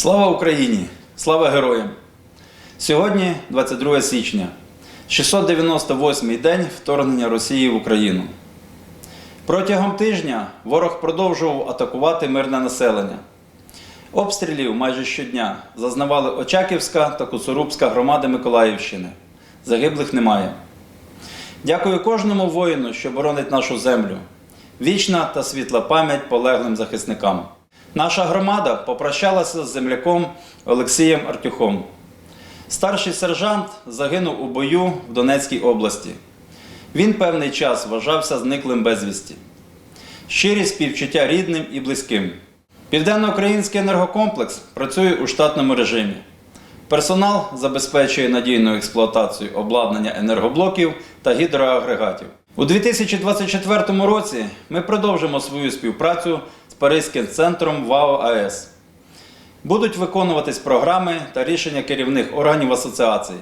Слава Україні! Слава героям! Сьогодні 22 січня, 698-й день вторгнення Росії в Україну. Протягом тижня ворог продовжував атакувати мирне населення. Обстрілів майже щодня зазнавали Очаківська та Куцурубська громади Миколаївщини. Загиблих немає. Дякую кожному воїну, що боронить нашу землю. Вічна та світла пам'ять полеглим захисникам. Наша громада попрощалася з земляком Олексієм Артюхом. Старший сержант загинув у бою в Донецькій області. Він певний час вважався зниклим безвісті. Щирі співчуття рідним і близьким. Південноукраїнський енергокомплекс працює у штатному режимі. Персонал забезпечує надійну експлуатацію обладнання енергоблоків та гідроагрегатів. У 2024 році ми продовжимо свою співпрацю Паризьким центром ВАО АЕС. Будуть виконуватись програми та рішення керівних органів асоціації.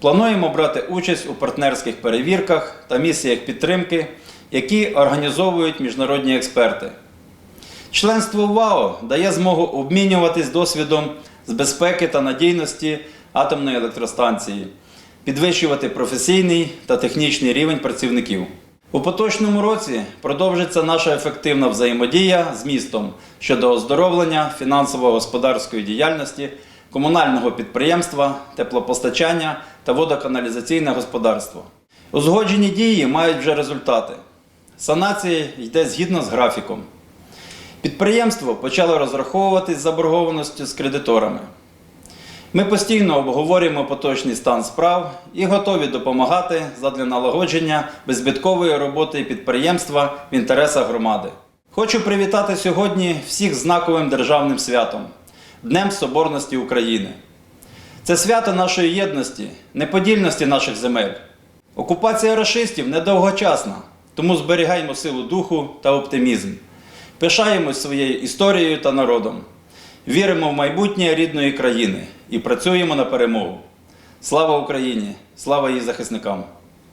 Плануємо брати участь у партнерських перевірках та місіях підтримки, які організовують міжнародні експерти. Членство ВАО дає змогу обмінюватись досвідом з безпеки та надійності атомної електростанції, підвищувати професійний та технічний рівень працівників. У поточному році продовжиться наша ефективна взаємодія з містом щодо оздоровлення фінансово-господарської діяльності, комунального підприємства, теплопостачання та водоканалізаційне господарство. Узгоджені дії мають вже результати. Санація йде згідно з графіком. Підприємство почало розраховуватись з заборгованістю з кредиторами. Ми постійно обговорюємо поточний стан справ і готові допомагати задля налагодження беззбиткової роботи підприємства в інтересах громади. Хочу привітати сьогодні всіх знаковим державним святом Днем Соборності України. Це свято нашої єдності, неподільності наших земель. Окупація рашистів недовгочасна, тому зберігаємо силу духу та оптимізм. Пишаємось своєю історією та народом. Віримо в майбутнє рідної країни і працюємо на перемогу. Слава Україні! Слава її захисникам!